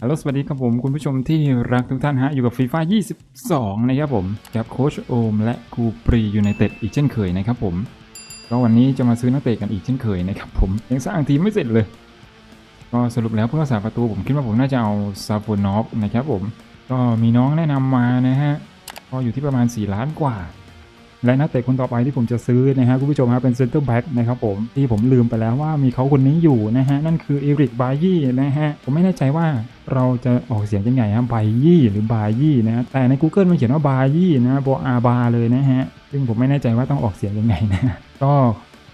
ฮัลโหลสวัสดีครับผมคุณผู้ชมที่รักทุกท่านฮะ อยู่กับฟีฟ่า22 นะครับผมกับโค้ชโอมและครูปรียูไนเต็ดอีกเช่นเคยนะครับผมก็วันนี้จะมาซื้อนักเตะกันอีกเช่นเคยนะครับผมยังสร้างทีมไม่เสร็จเลย ก็สรุปแล้วผู้รักษาประตูผมคิดว่าผมน่าจะเอาซาฟูนอฟนะครับผมก็มีน้องแนะนำมานะฮะก็อยู่ที่ประมาณ 4 ล้านกว่า และนักเตะคนต่อไปที่ผมจะซื้อนะฮะคุณผู้ชมครับเป็นเซนเตอร์แบ็กนะครับผมที่ผมลืมไปแล้วว่ามีเขาคนนี้อยู่นะฮะนั่นคือเอริกบายี่นะฮะผมไม่แน่ใจว่าเราจะออกเสียงยังไงฮะบายี่หรือบายี่นะแต่ใน Google มันเขียนว่าบายี่นะบอาบาเลยนะฮะซึ่งผมไม่แน่ใจว่าต้องออกเสียงยังไงนะก็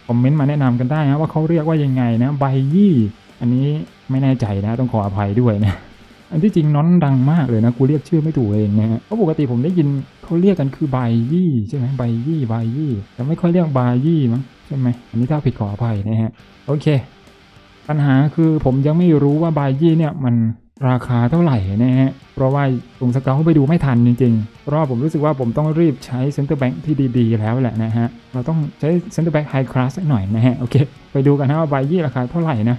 คอมเมนต์มาแนะนำกันได้นะว่าเขาเรียกว่ายังไงนะบายี่อันนี้ไม่แน่ใจนะต้องขออภัยด้วยนะ อันที่จริงน้อนดังมากเลยนะกูเรียกชื่อไม่ถูกเองนะฮะเพราะปกติผมได้ยินเขาเรียกกันคือบายี่ใช่ไหมบายี่บายี่แต่ไม่ค่อยเรียกบายี่มั้งใช่ไหมอันนี้ถ้าผิดขออภัยนะฮะโอเค ปัญหาคือผมยังไม่รู้ว่าบายี่เนี่ยมันราคาเท่าไหร่นะฮะ เพราะว่าตรงสเกลไปดูไม่ทันจริงๆ เพราะผมรู้สึกว่าผมต้องรีบใช้เซ็นเตอร์แบ็กที่ดีๆ แล้วแหละนะฮะ เราต้องใช้เซ็นเตอร์แบ็กไฮคลาสหน่อยนะฮะ โอเค ไปดูกันนะว่าบายี่ราคาเท่าไหร่นะ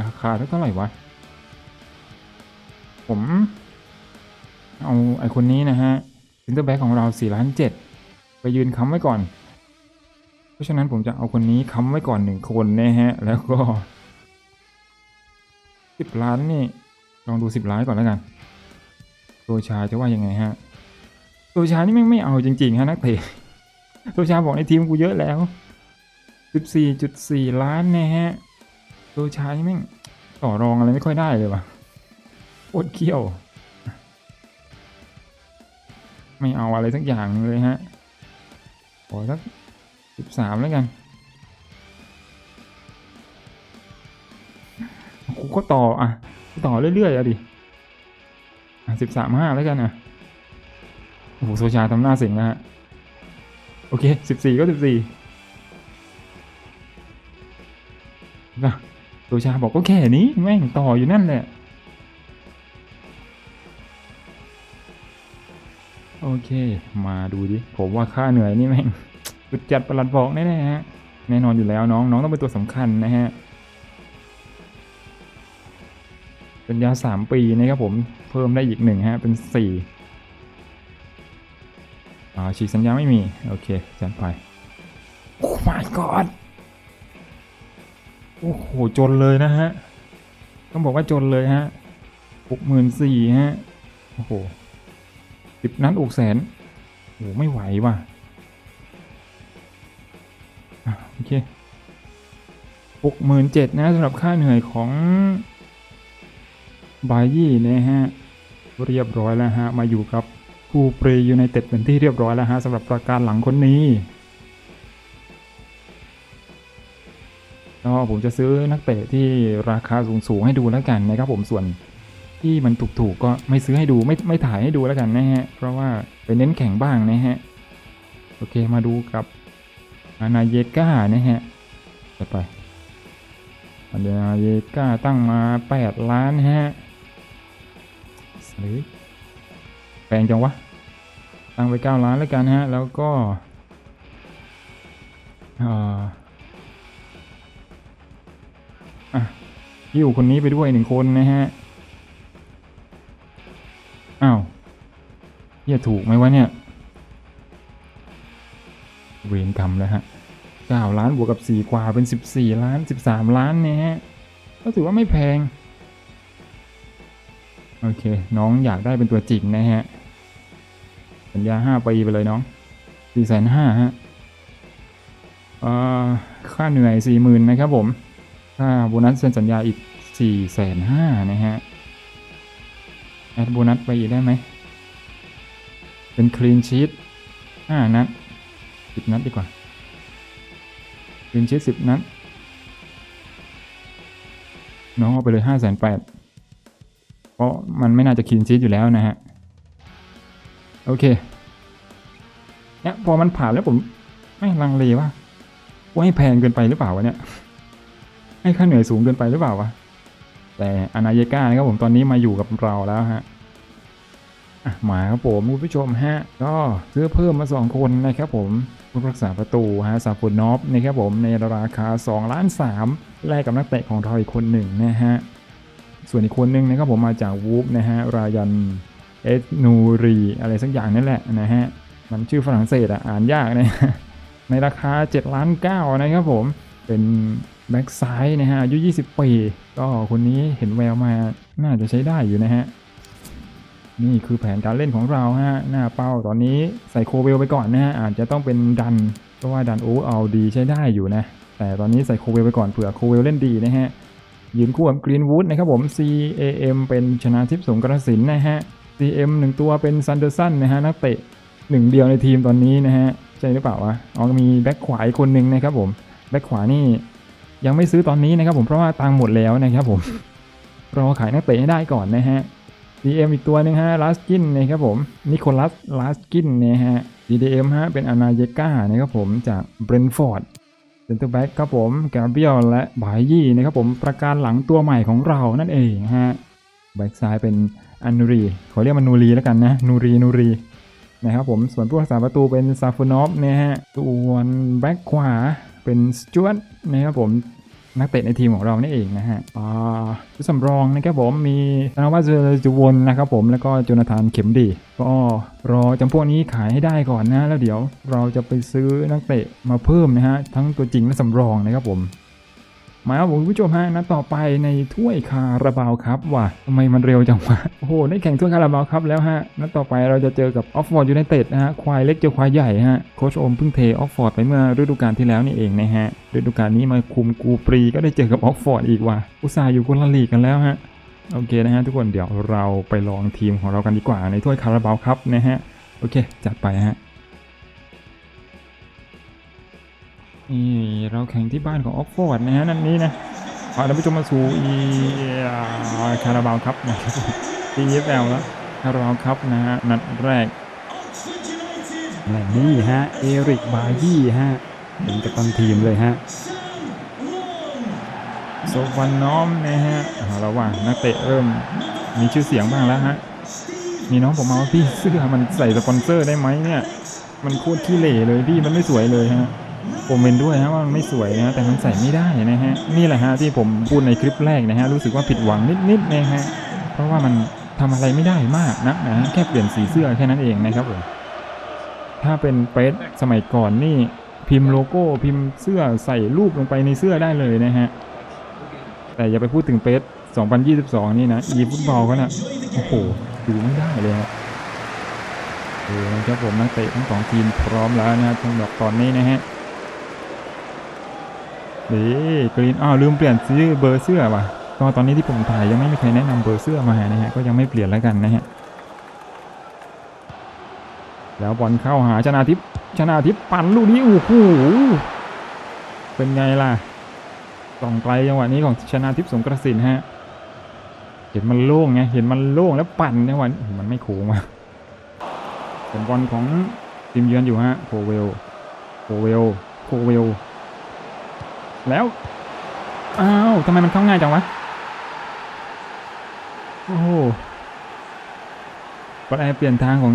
ราคาเท่าไหร่วะ ผม เอาไอคนนี้นะฮะซินเตอร์แบ็กของเรา4ล้าน7ไปยืนค้ำไว้ก่อน เพราะฉะนั้นผมจะเอาคนนี้ค้ำไว้ก่อนหนึ่งคนนะฮะ แล้วก็ 10 ล้านนี่ ลองดู 10 ล้านก่อนแล้วกัน ตัวชาจะว่ายังไงฮะ ตัวชานี่แม่ไม่เอาจริงๆฮะนักเตะตัวชาบอกในทีมกูเยอะแล้ว 14.4 ล้านนะฮะ ตัวชานี่แม่งต่อรองอะไรไม่ค่อยได้เลยว่ะโคตรเขี้ยว ไม่เอาอะไรสักอย่างเลยฮะ ขอสักสิบสามแล้วกันกูก็ต่ออะต่อเรื่อยๆอะดิอะสิบสามห้าแล้วกันอะโอ้โหโซชาทำหน้าเสิงนะฮะ โอเคสิบสี่ก็สิบสี่นะ โซชาบอกก็แค่นี้แม่งต่ออยู่นั่นแหละ โอเค มาดูดิ ผมว่าค่าเหนื่อยนี่แม่งจุดจัดประหลัดบอกแน่ๆฮะ แน่นอนอยู่แล้วน้อง น้องต้องเป็นตัวสำคัญนะฮะเป็นยาสามปีนะครับผมเพิ่มได้อีกหนึ่งฮะ เป็นสี่อ่าฉีกสัญญาไม่มี โอเคจัดไป โอ้ my god โอ้โห จนเลยนะฮะ ต้องบอกว่าจนเลยฮะหกหมื่นสี่ฮะ โอ้โหสิบนัดอกแสนโอ้ไม่ไหวว่ะอะโอเคหกหมื่นเจ็ดนะสำหรับค่าเหนื่อยของบายี่นะฮะ เรียบร้อยแล้วฮะ มาอยู่กับคูเปรยูไนเต็ดเป็นที่เรียบร้อยแล้วฮะสำหรับประการหลังคนนี้ ผมจะซื้อนักเตะที่ราคาสูงๆให้ดูแล้วกันนะครับผมส่วนที่มันถูกๆก็ไม่ซื้อให้ดูไม่ไม่ถ่ายให้ดูแล้วกันนะฮะ เพราะว่าไปเน้นแข่งบ้างนะฮะ โอเคมาดูกับอานาเยก้านะฮะไปอานาเยก้าตั้งมา 8 ล้านฮะหรือแพงจังวะ ตั้งไป 9 ล้านแล้วกันฮะ แล้วก็อ่าอ่ ยิวคนนี้ไปด้วยหนึ่งคนนะฮะ อ้าวเฮียถูกไหมวะเนี่ย เวรกรรมแล้วฮะเก้าล้านบวกกับสี่กว่าเป็นสิบสี่ล้านสิบสามล้านเนี่ยฮะ ก็ถือว่าไม่แพง โอเค น้องอยากได้เป็นตัวจริงนะฮะ สัญญาห้าปีไปเลยน้องสี่แสนห้าฮะอ่อค่าเหนื่อยสี่หมื่นนะครับผม ค่าโบนัสเซ็นสัญญาอีกสี่แสนห้านะฮะ แอดโบนัสไปอีกได้ไหม เป็นคลีนชีตห้านัดสิบนัดดีกว่าคลีนชีตสิบนัดน้องเอาไปเลยห้าแสนแปดเพราะมันไม่น่าจะคลีนชีตอยู่แล้วนะฮะ โอเคเนี่ยพอมันผ่านแล้วผมไม่ลังเลว่าว่าให้แพงเกินไปหรือเปล่าวะเนี่ย ให้ค่าเหนื่อยสูงเกินไปหรือเปล่าวะ แต่อนาเยกานะครับผมตอนนี้มาอยู่กับเราแล้วฮะอะมาครับผมคุณผู้ชมฮะ ก็ซื้อเพิ่มมา 2 คนนะครับผมผู้รักษาประตูฮะซาฟูนอฟนะครับผมในราคา2ล้าน3แลกกับนักเตะของเราอีกคนหนึ่งนะฮะ ส่วนอีกคนนึงนะครับผมมาจากวูฟนะฮะ รายันเอสนูรีอะไรสักอย่างนั่นแหละนะฮะ มันชื่อฝรั่งเศสอะอ่านยากนะในราคา 7 ล้าน9นะครับผมเป็น แบ็กซ้ายนะฮะอายุ 20 ปี ก็คนนี้เห็นแววมา น่าจะใช้ได้อยู่นะฮะ นี่คือแผนการเล่นของเราฮะ หน้าเป้าตอนนี้ใส่โคเวลไปก่อนนะฮะ อาจจะต้องเป็นดัน เพราะว่าดันโอเอาดีใช้ได้อยู่นะ แต่ตอนนี้ใส่โคเวลไปก่อนเผื่อโคเวลเล่นดีนะฮะ ยืนคู่กับกรีนวูดนะครับผม CAM เป็นชนะทิพย์สงกระสินนะฮะ CM หนึ่งตัวเป็นซันเดอร์สันนะฮะนักเตะหนึ่งเดียวในทีมตอนนี้นะฮะ ใช่หรือเปล่าวะ อ๋อมีแบ็คขวาอีกคนหนึ่งนะครับผม แบ็คขวานี่ ยังไม่ซื้อตอนนี้นะครับผมเพราะว่าตังหมดแล้วนะครับผมรอขายนักเตะให้ได้ก่อนนะฮะ DM อีกตัวหนึงฮะลาสกินนะครับผมนิโคลัสลาสกินนะฮะ DDM ฮะเป็นอนาเยก้านะครับผมจากเบรนฟอร์ดเซนเตอร์แบ็กครับผมแกเบียลและบายยี่นะครับผมประการหลังตัวใหม่ของเรานั่นเองฮะแบ็กซ้ายเป็นอันนูรีขอเรียกมันนูรีแล้วกันนะนูรีนูรีนะครับผมส่วนผู้รักษาประตูเป็นซาฟูนอฟนะฮะส่วนแบ็กขวาเป็นสจวตนะครับผม นักเตะในทีมของเรานี่เองนะฮะอ่าชุดสำรองนะครับผมมีธนวัฒน์เจริญจุวนนะครับผมแล้วก็จนาธานเข็มดี ก็รอจำพวกนี้ขายให้ได้ก่อนนะ แล้วเดี๋ยวเราจะไปซื้อนักเตะมาเพิ่มนะฮะทั้งตัวจริงและสำรองนะครับผม มาครับผมคุณผู้ชมฮะนัดต่อไปในถ้วยคาราบาวครับว่ะทำไมมันเร็วจังวะโอ้โหได้แข่งถ้วยคาราบาวครับแล้วฮะนัดต่อไปเราจะเจอกับออฟฟอร์ดยูไนเต็ดนะฮะควายเล็กเจอควายใหญ่ฮะโค้ชโอมเพิ่งเทออฟฟอร์ดไปเมื่อฤดูกาลที่แล้วนี่เองนะฮะฤดูกาลนี้มาคุมกูปรีก็ได้เจอกับออฟฟอร์ดอีกว่ะอุตส่าห์อยู่คนละลีกกันแล้วฮะโอเคนะฮะทุกคนเดี๋ยวเราไปลองทีมของเรากันดีกว่าในถ้วยคาราบาวครับนะฮะโอเคจัดไปฮะ นี่เราแข่งที่บ้านของออกฟอร์ดนะฮะนั่นนี่นะพาท่านผู้ชมมาสู่อีคาราบาวครับนะครับ PFL แล้วคาราบาวครับนะฮะนัดแรกและนี่ฮะเอริกบายี่ฮะเป็นกัปตันทีมเลยฮะโซฟันน้อมนะฮะเอาระหว่างนักเตะเริ่มมีชื่อเสียงบ้างแล้วฮะมีน้องผมมาว่าพี่เสื้อมันใส่สปอนเซอร์ได้ไหมเนี่ย มันโคตรขี้เหร่เลยพี่มันไม่สวยเลยฮะ ผมเป็นด้วยฮะว่ามันไม่สวยนะแต่มันใส่ไม่ได้นะฮะนี่แหละฮะที่ผมพูดในคลิปแรกนะฮะรู้สึกว่าผิดหวังนิดๆนะฮะเพราะว่ามันทำอะไรไม่ได้มากนักนะฮะแค่เปลี่ยนสีเสื้อแค่นั้นเองนะครับผมถ้าเป็นเปสสมัยก่อนนี่พิมพ์โลโก้พิมพ์เสื้อใส่รูปลงไปในเสื้อได้เลยนะฮะแต่อย่าไปพูดถึงเปส2022 นี่นะอีฟุตบอลเขานะ่ะโอ้โหดูไม่ได้เลยครับโอ้ครับผมนักเตะทั้งสองทีมพร้อมแล้วนะสำหรับตอนนี้นะฮะ นี่กรีนอ้าวลืมเปลี่ยนซื้อเบอร์เสื้อว่ะก็ตอนนี้ที่ผมถ่ายยังไม่มีใครแนะนำเบอร์เสื้อมานะฮะก็ยังไม่เปลี่ยนแล้วกันนะฮะแล้วบอลเข้าหาชนาทิพย์ชนาทิพย์ปั่นลูกนี้โอ้โหเป็นไงล่ะส่องไกลจังหวะนี้ของชนะทิพย์สงกระสินฮะเห็นมันโล่งไงเห็นมันโล่งแล้วปั่นจังหวะมันไม่โค้งมาเป็นบอลของทีมเยือนอยู่ฮะโคเวลโคเวลโคเวล แล้ว อ้าวทำไมมันเข้าง่ายจังวะ โอ้โหกดแอร์เปลี่ยนทางของ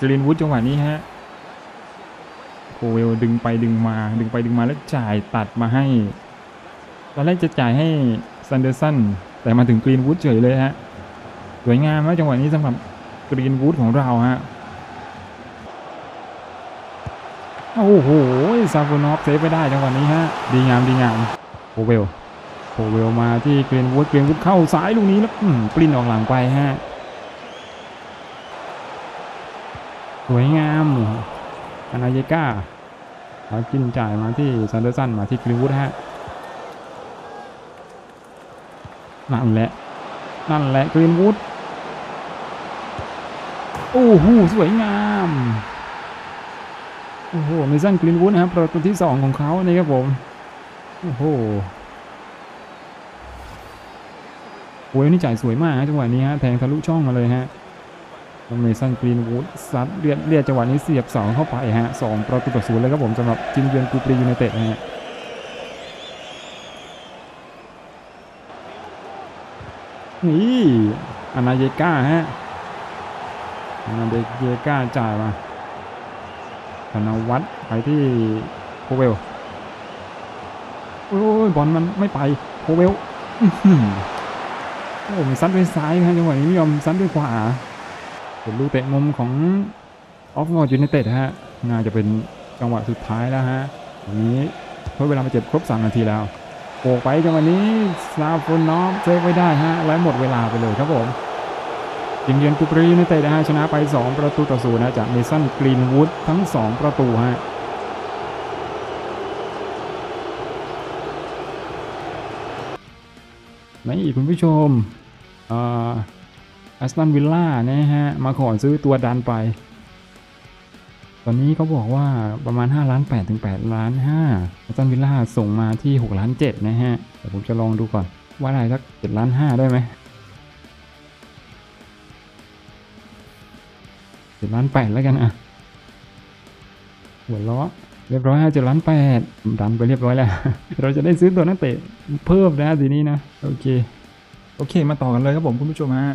กรีนวูดจังหวะนี้ฮะโคเวลดึงไปดึงมา ดึงไปดึงมาแล้วจ่ายตัดมาให้ ตอนแรกจะจ่ายให้ซันเดอร์สันแต่มาถึงกรีนวูดเฉยเลยฮะ สวยงามมากจังหวะนี้สำหรับกรีนวูดของเราฮะ โอ้โหซาฟูนอฟเซฟไปได้จังหวะนี้ฮะ ดีงามดีงามโคเวลโคเวลมาที่เกรีนวูดกรีนวูดเข้าซ้ายลูกนี้แล้วปลิ้นออกหลังไปฮะ สวยงามอนาเยกาแล้วกินจ่ายมาที่ซันเดอร์สันมาที่กรีนวูดฮะนั่นแหละ นั่นแหละกรีนวูดโอ้โหสวยงาม โอ้โหเมสันกรีนวูดนะครับประตูที่สองของเขานี่ครับผม โอ้โหโอ้ยนี่จ่ายสวยมากฮะจังหวะนี้ฮะแทงทะลุช่องมาเลยฮะเมสันกรีนวูดซัดเลียดเลียดจังหวะนี้เสียบเสองเข้าไปฮะสองประตูต่อศูนย์เลยครับผมสำหรับทีมเยือนกูปรียูไนเต็ดนะฮะนี่อานาเยก้าฮะอานาเยก้าจ่ายมา ธนวัฒน์ไปที่โคเวลโอ้ยบอลมันไม่ไปโคเวลอื้อหือโอ้มันซัดด้วยซ้ายครับจังหวะนี้ไม่ยอมซัดด้วยขวาเป็นลูกเตะมุมของออฟงอร์ยูไนเต็ดฮะน่าจะเป็นจังหวะสุดท้ายแล้วฮะวันนี้เพิ่มเวลามาเจ็บครบ 3 นาทีแล้วโปกไปจังหวะนี้ซาฟอนอฟเซฟไว้ได้ฮะแล้วหมดเวลาไปเลยครับผม ทีมเยือนกูปรียูไนเต็ดนะฮะชนะไป 2 ประตูต่อศูนย์นะจากเมสันกรีนวูดทั้ง 2 ประตูฮะนี่คุณผู้ชมอัสตันวิลล่านะฮะ มาขอซื้อตัวดันไป ตอนนี้เขาบอกว่าประมาณ 5 ล้าน8ถึง8ล้าน5อัสตันวิลล่าส่งมาที่ 6 ล้าน7นะฮะเดี๋ยวผมจะลองดูก่อน ว่าได้สัก7ล้าน5ได้ไหม จ็ดล้านแปดแล้วกันอะ หัวล้อเรียบร้อยฮะ7ล้านแปดันไปเรียบร้อยแล้ว เราจะได้ซื้อตัวนักเตะเพิ่มนะทีนี้นะ โอเค โอเค มาต่อกันเลยครับผมคุณผู้ชมฮะ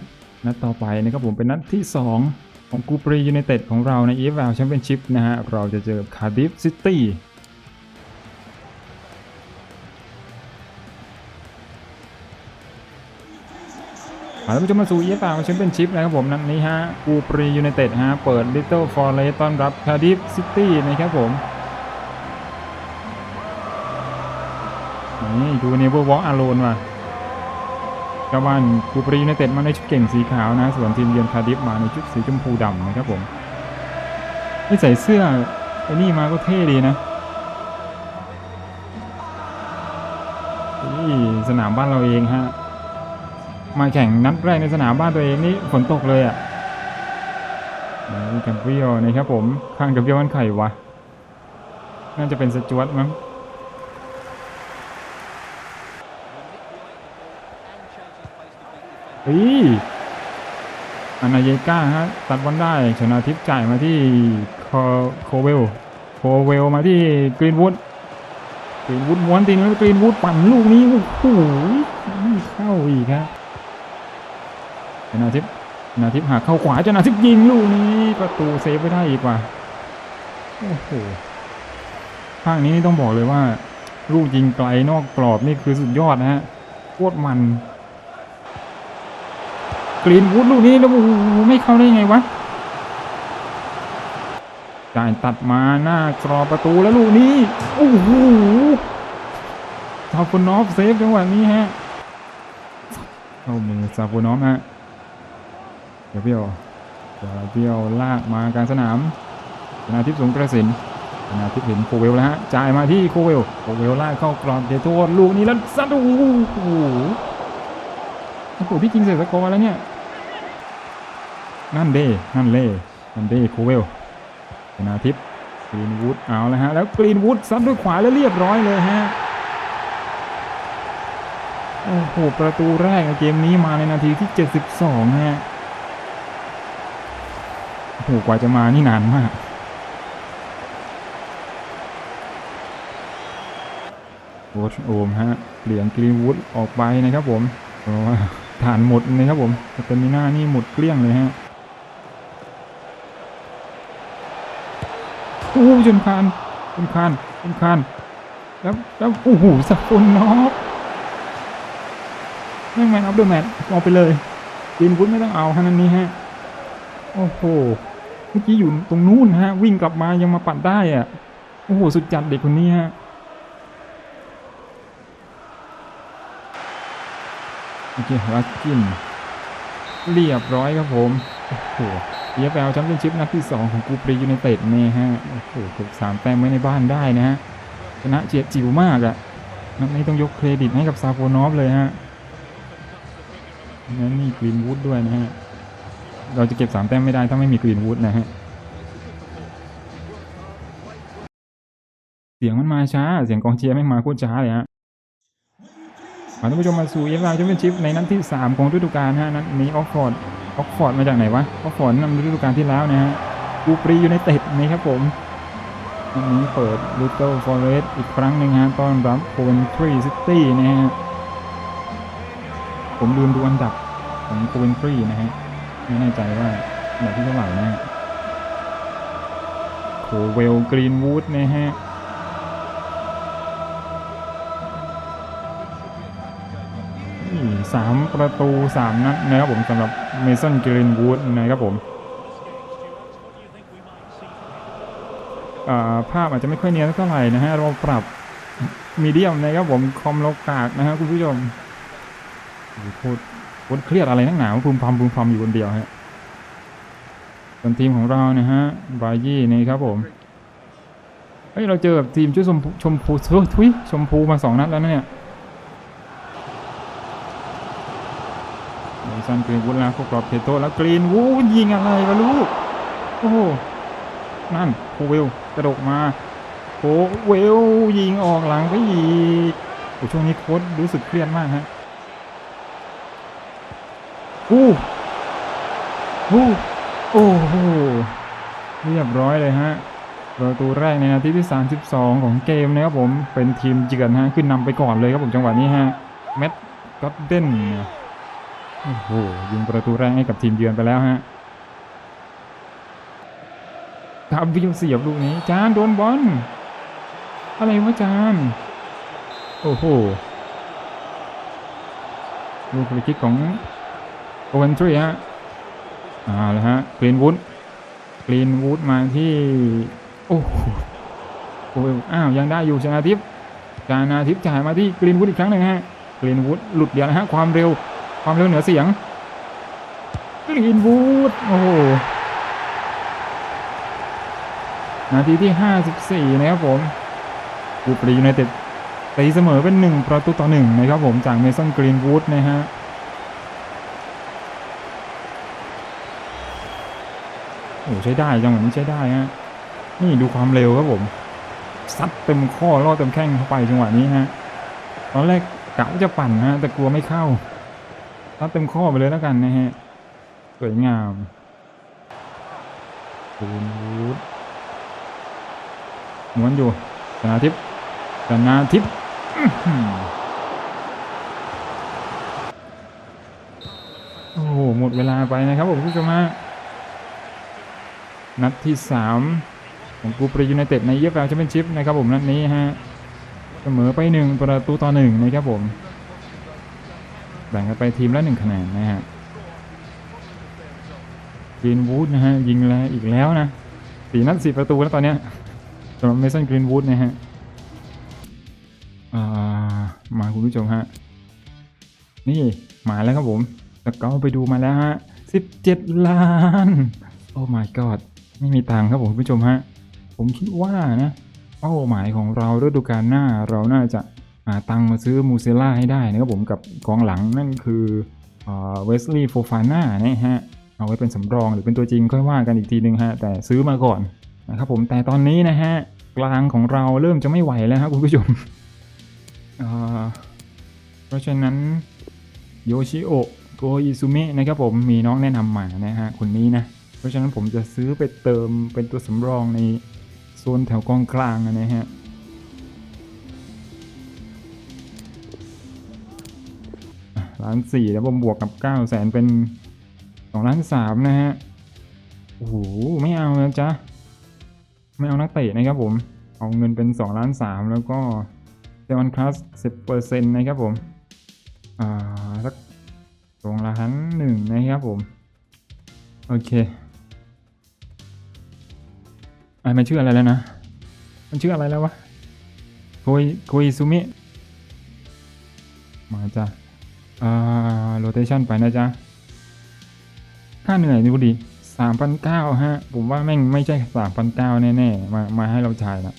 นัดต่อไปนะครับผมเป็นนัดที่ 2 ของกูปรียูไนเต็ดของเราใน EFL Championship นะฮะ เราจะเจอคาร์ดิฟซิตี้ มาท่านผู้ชมมาสู่ EFL Championship นะครับผมนัดนี้ฮะกูปรียูไนเต็ดฮะเปิด Little Forest ต้อนรับคาร์ดิฟซิตี้นะครับผมนี่ดูเนเวอร์วอล์กอาโลนว่ะชาวบ้านกูปรียูไนเต็ดมาในชุดเก่งสีขาวนะ ส่วนทีมเยือนคาร์ดิฟมาในชุดสีชมพูดำนะครับผมนี่ใส่เสื้อไอ้นี่มาก็เท่ดีนะนี่สนามบ้านเราเองฮะ มาแข่งนัดแรกในสนามบ้านตัวเองนี่ฝนตกเลยอะ่ะนี่กับเรียวนะครับผม ข้างกับเรียวมันไข่วะ น่าจะเป็นสจวตมั้งเฮ้ยอานาเยก้าฮะตัดบอลได้ชนะทิพย์จ่ายมาที่โคโคเวลโคเวลมาที่กรีนวูดกรีนวูดม้วนตีนแล้วกรีนวูดปั่นลูกนี้โอ้โหไม่เข้าอีกครับ ชนะทิพย์ชนะทิพย์หักเข้าขวาชนะทิพย์ยิงลูกนี้ประตูเซฟไว้ได้อีกว่าโอ้โหภาคนี้นี่ต้องบอกเลยว่า ลูกยิงไกลนอกกรอบนี่คือสุดยอดนะฮะโคตรมันกรีนวูดลูกนี้แล้วโอ้โหไม่เข้าได้ไงวะจ่ายตัดมาหน้ากรอบประตูแล้วลูกนี้โอ้โหซาฟูนอฟเซฟจังหวะนี้ฮะเข้ามือซาฟูนอฟฮะ เดี๋ยวเบี้ยวเดี๋ยวเบี้ยวลากมากลางสนามชนาทิพย์สงกระสินชนาทิพย์เห็นโคเวลแล้วฮะจ่ายมาที่โคเวลโคเวลลากเข้ากรอบเดยวโทษลูกนี้แล้วซัดโอ้โหโอ้โหพี่กิงเสร็จสกอร์แล้วเนี่ยนั่นเด้นั่นเล่นั่นเด้โคเวลชนาทิพย์กรีนวูดเอาแล้วฮะแล้วกรีนวูดซัดด้วยขวาแล้วเรียบร้อยเลยฮะโอ้โหประตูแรกในเกมนี้มาในนาทีที่ 72ฮะ โอ้โหกว่าจะมานี่นานมาก โค้ชโอมฮะ เหลียงกรีนวูดออกไปนะครับผมเพราะว่าฐานหมดนะครับผมสเตมิน่านี่หมดเกลี้ยงเลยฮะโอ้จนคานจนคานจนคานแล้วแล้วโอ้โหสักคนน็อกแม่งแมนออฟเดอะแมตเอาไปเลยกินวุ้นไม่ต้องเอาขนาดนี้ฮะ โอ้โห เมื่อกี้อยู่ตรงนู้นฮะ วิ่งกลับมายังมาปัดได้อะโอ้โหสุดจัดเด็กคนนี้ฮะโอเคลักกินเรียบร้อยครับผมโอ้โหเอฟแอลแชมเปี้ยนชิพนัดที่ 2 ของกูปรียูไนเต็ดเนี่ยฮะโอ้โหเก็บสามแต้มไว้ในบ้านได้นะฮะชนะเจียดจิ๋วมากอะนัดนี้ต้องยกเครดิตให้กับซาโฟนอฟเลยฮะนั้นมีกรีนวูดด้วยนะฮะ เราจะเก็บสามแต้มไม่ได้ถ้าไม่มีกรีนวูดนะฮะ เสียงมันมาช้า เสียงกองเชียร์ไม่มาโคตรช้าเลยฮะมาท่านผู้ชมมาสู่เอฟไอแชมเปี้ยนชิพในนัดที่ 3 ของฤดูกาลฮะนัดนี้ออกฟอร์ดออกฟอร์ดมาจากไหนวะออกฟอร์ดนำฤดูกาลที่แล้วนะฮะกูปรีอยู่ในเต็ดนะครับผมนัดนี้เปิดลูเ l ลฟอเรสอีกครั้งหนึ่งฮะต้อนรับโคนทรีซิตี้นะฮะผมลืมดูอันดับของโคนทรีนะฮะ ไม่แน่ใจว่าอันดับที่เท่าไหร่นะโคเวลกรีนวูดนะฮะนี่3ประตู3นัดนะครับผมสำหรับเมสันกรีนวูดนะครับผมภาพอาจจะไม่ค่อยเนียนเท่าไหร่นะฮะ เราปรับมีเดียมนะครับผม คอมโลกากนะฮะคุณผู้ชมโอ้โหพูด พูดเครียดอะไรนักหนาวพึมพำพึมพำอยู่คนเดียวฮะส่วนทีมของเรานะฮะบายี่นี่ครับผมเฮ้ยเราเจอกับทีมชื่อชมพูชมพูเฮ้ยทุยชมพูมาสองนัดแล้วนะเนี่ยเมสันกรีนวูดแล้วก็กรอบเพโตแล้วกรีนวูดยิงอะไรวะลูกโอ้โหนั่นโคเวลกระดกมาโคเวลยิงออกหลังไปอีกโอ้ช่วงนี้โค้ดรู้สึกเครียดมากฮะ อู้อู้โอ้โหเรียบร้อยเลยฮะประตูแรกในนาทีที่ 32 ของเกมนะครับผมเป็นทีมเจือนฮะขึ้นนำไปก่อนเลยครับผมจังหวะนี้ฮะแมตต์ก็เดนเนี่ยโอ้โหยิงประตูแรกให้กับทีมเยือนไปแล้วฮะกาบิลเสียบลูกนี้จานโดนบอลอะไรวะจานโอ้โหลูกฟรีคิกของ โอเวนทรีฮะอ่าแล้วฮะกรีนวูดกรีนวูดมาที่ โอ้โหอ้าวยังได้อยู่ชนาทิพย์ชนาทิพย์จ่ายมาที่กรีนวูดอีกครั้งหนึ่งฮะกรีนวูดหลุดเดียวนะฮะความเร็วความเร็วเหนือเสียงกรีนวูดโอ้โหนาทีที่ 54 นะครับผมกูปรียูไนเต็ดตีเสมอเป็น 1 ประตูต่อ 1 นะครับผมจากเมสันกรีนวูดนะฮะ โอ้ใช้ได้จังหวะนี้ใช้ได้ฮะนี่ดูความเร็วครับผมซัดเต็มข้อล่อเต็มแข้งเข้าไปจังหวะนี้ฮะตอนแรกกะว่าจะปั่นฮะแต่กลัวไม่เข้าซัดเต็มข้อไปเลยแล้วกันนะฮะสวยงามคูนวูดม้วนอยู่ชนาทิพย์ชนาทิพย์โอ้โหหมดเวลาไปนะครับผมคุณผู้ชมฮะ นัดที่ 3 ของกูปรียูไนเต็ดในเยฟแอลแชมเปี้ยนชิพนะครับผมนัดนี้ฮะเสมอไป 1 ประตูต่อ 1 นะครับผม แบ่งกันไปทีมละ 1 คะแนนนะฮะกรีนวูดนะฮะ ยิงแล้วอีกแล้วนะสี่นัดสี่ประตูแล้วตอนเนี้ยสำหรับเมสันกรีนวูดนะฮะอ่ามาคุณผู้ชมฮะ นี่มาแล้วครับผมสเกาไปดูมาแล้วฮะ 17 ล้าน โอ้ my god ไม่มีตังครับผมคุณผู้ชมฮะ ผมคิดว่านะเป้าหมายของเราฤดูกาลหน้าเราน่าจะหาตังมาซื้อมูเซล่าให้ได้นะครับผมกับกองหลังนั่นคือเวสลีย์โฟฟาน่านะฮะเอาไว้เป็นสำรองหรือเป็นตัวจริงค่อยว่ากันอีกทีนึงฮะแต่ซื้อมาก่อนนะครับผมแต่ตอนนี้นะฮะกลางของเราเริ่มจะไม่ไหวแล้วครับคุณผู้ชมเพราะฉะนั้นโยชิโอะโกอิซุเมะนะครับผมมีน้องแนะนำมานะฮะคนนี้นะ ราะฉะนั้นผมจะซื้อไปเติมเป็นตัวสำรองในโซนแถวกองกลางนะฮะล้านสี่แล้วผมบวกกับเก้าแสนเป็นสองล้านสามนะฮะ โอ้โห ไม่เอานะจ๊ะไม่เอานักเตะนะครับผม เอาเงินเป็น2ล้าน3แล้วก็เซออนคลาส10%นต์นะครับผม อ่า สักสองล้านหนึ่งนะครับผม โอเค มันชื่ออะไรแล้วนะ มันชื่ออะไรแล้ววะโคยโคยซูมิ มาจ้ะอ่าโรเตชันไปนะจ๊ะ ค่าเหนื่อยดูดิสามพันเก้าฮะ ผมว่าแม่งไม่ใช่สามพันเก้าแน่ๆ มา มาให้เราจ่ายละ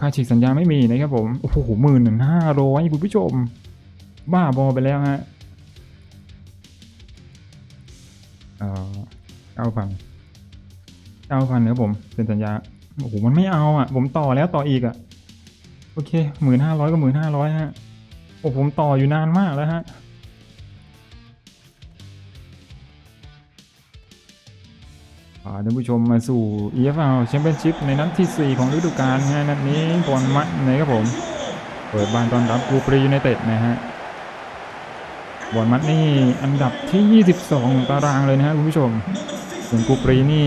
ค่าฉีกสัญญาไม่มีนะครับผม โอ้โหหมื่นหนึ่งห้าร้อยคุณผู้ชม บ้าบอไปแล้วฮะ เอ่อเก้าพัน เก้าพันครับผมเป็นสัญญาโอ้โหมันไม่เอาอะ ผมต่อแล้วต่ออีกอะ โอเคหมื่นห้าร้อยก็หมื่นห้าร้อยฮะโอ้ผมต่ออยู่นานมากแล้วฮะพาท่านผู้ชมมาสู่ EFL Championship ในนัดที่ 4 ของฤดูกาลนะฮะนัดนี้บอลมัดนะครับผม เปิดบ้านตอนรับกูปรียูไนเต็ดนะฮะบอลมัดนี่อันดับที่ 22ของตารางเลยนะฮะคุณผู้ชมส่วนกูปรีนี่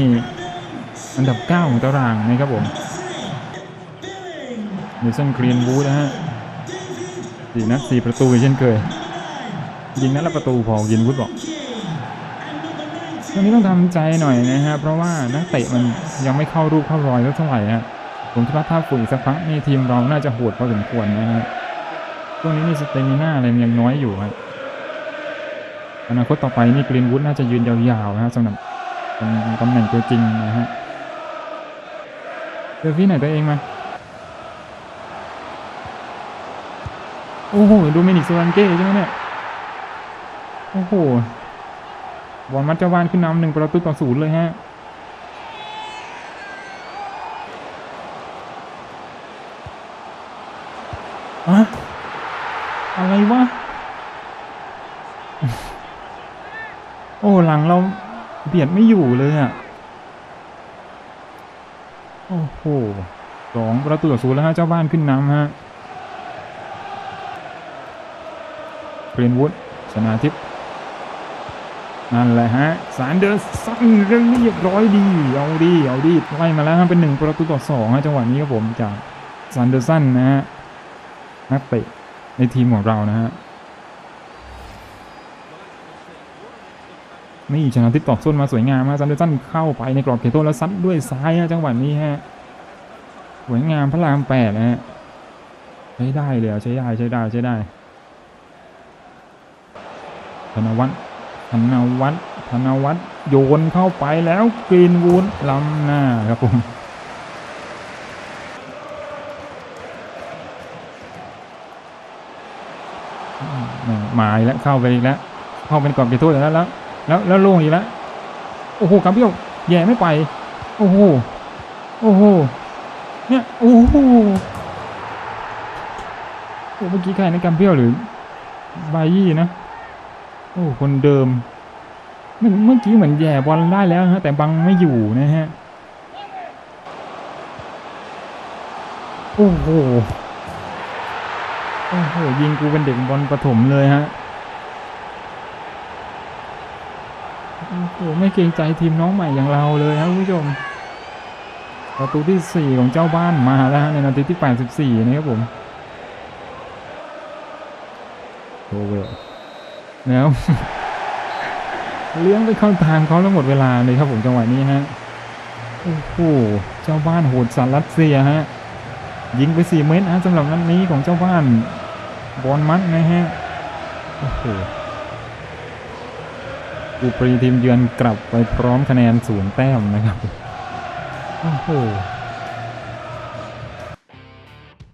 อันดับ 9 ของตารางนะครับผมเนสันกรีนวูดนะฮะสี่นัดสี่ประตูเช่นเคย ยิงนัดละประตูพอยินวุฒิบอกตอนนี้ต้องทำใจหน่อยนะฮะเพราะว่านักเตะมันยังไม่เข้ารูปเข้ารอยสักเท่าไหร่ฮะผมคิดว่าถ้าฝึกสักพักนี่ทีมเราน่าจะโหดพอสมควรนะฮะช่วงนี้นี่สเตมิน่าอะไรมันยังน้อยอยู่ฮะอนาคตต่อไปนี่กรีนวูดน่าจะยืนยาวๆนะฮะสำหรับตำแหน่งตัวจริงนะฮะ เจอพี่ไหนตัวเองมา โอ้โห ดูเมนิกโซลันเก้ใช่ไหมเนี่ย โอ้โห บอลมัดเจ้าบ้านขึ้นนำหนึ่งประตูต่อศูนย์เลยฮะ อะอะไรวะ โอ้ หลังเราเบียดไม่อยู่เลยอะ โอ้โหสองประตูต่อศูนย์แล้วฮะเจ้าบ้านขึ้นนำฮะเกรียนวูดชนาทิพย์นั่นแหละฮะสารเดอร์สันเรียบร้อยดี เอาดี เอาดีไล่มาแล้วฮะเป็นหนึ่งประตูต่อสองฮะจังหวะนี้ครับผมจากซันเดอร์สันนะฮะนักเตะในทีมของเรานะฮะ นี่ชนะทิพย์ตอกส้นมาสวยงามฮะซันเดอร์สันเข้าไปในกรอบเขตโทษแล้วซัดด้วยซ้ายฮะจังหวะนี้ฮะสวยงามพระรามแปดนะฮะใช้ได้เลยใช้ได้ใช้ได้ใช้ได้ธนวัฒน์ธนวัฒน์ธนวัฒน์โยนเข้าไปแล้วกรีนวูดล้ำหน้าครับผมหมาอีกแล้วเข้าไปอีกแล้วเข้าเป็นกรอบเขตโทษแล้วแล้ว แล้วแล้วลงอีกแล้วโอ้โหกำเบี้ยวแย่ไม่ไป โอ้โหโอ้โหเนี่ยโอ้โหโอ้เมื่อกี้ใครนะกำเบี้ยวหรือบายี่นะโอ้คนเดิมเมื่อเมื่อกี้เหมือนแย่บอลได้แล้วฮะแต่บังไม่อยู่นะฮะโอ้โหโอ้โหยิงกูเป็นเด็กบอลประถมเลยฮะ โอ้โหไม่เกรงใจทีมน้องใหม่อย่างเราเลยครับคุณผู้ชม ประตูที่ 4 ของเจ้าบ้านมาแล้วในนาทีที่ 84 นะครับผมโอเวลแล้วเลี้ยงไปเข้าทางเขาแล้วหมดเวลาเลยครับผมจังหวะนี้ฮะโอ้โหเจ้าบ้านโหดสันรัสเซียฮะยิงไปสี่เมตรฮะสำหรับนัดนี้ของเจ้าบ้านบอลมัดนะฮะโอ้โห กูปรีทีมเยือนกลับไปพร้อมคะแนนศูนย์แต้มนะครับโอ้โห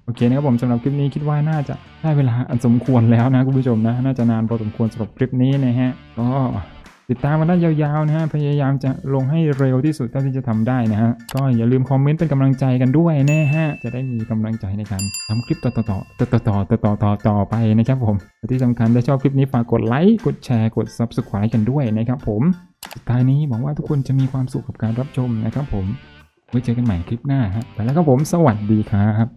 โอเคนะครับผมสำหรับคลิปนี้คิดว่าน่าจะได้เวลาอันสมควรแล้วนะคุณผู้ชมนะ น่าจะนานพอสมควรสำหรับคลิปนี้นะฮะก็ ติดตามมาได้ยาวๆนะฮะพยายามจะลงให้เร็วที่สุดเท่าที่จะทำได้นะฮะก็อย่าลืมคอมเมนต์เป็นกำลังใจกันด้วยนะฮะจะได้มีกำลังใจในการทำคลิปต่อๆต่อๆต่อๆต่อๆต่อต่อๆต่อไปนะครับผมที่สำคัญถ้าชอบคลิปนี้ฝากกดไลค์กดแชร์กด subscribe กันด้วยนะครับผมสุดท้ายนี้หวังว่าทุกคนจะมีความสุขกับการรับชมนะครับผมไว้เจอกันใหม่คลิปหน้าฮะไปแล้วครับผมสวัสดีครับ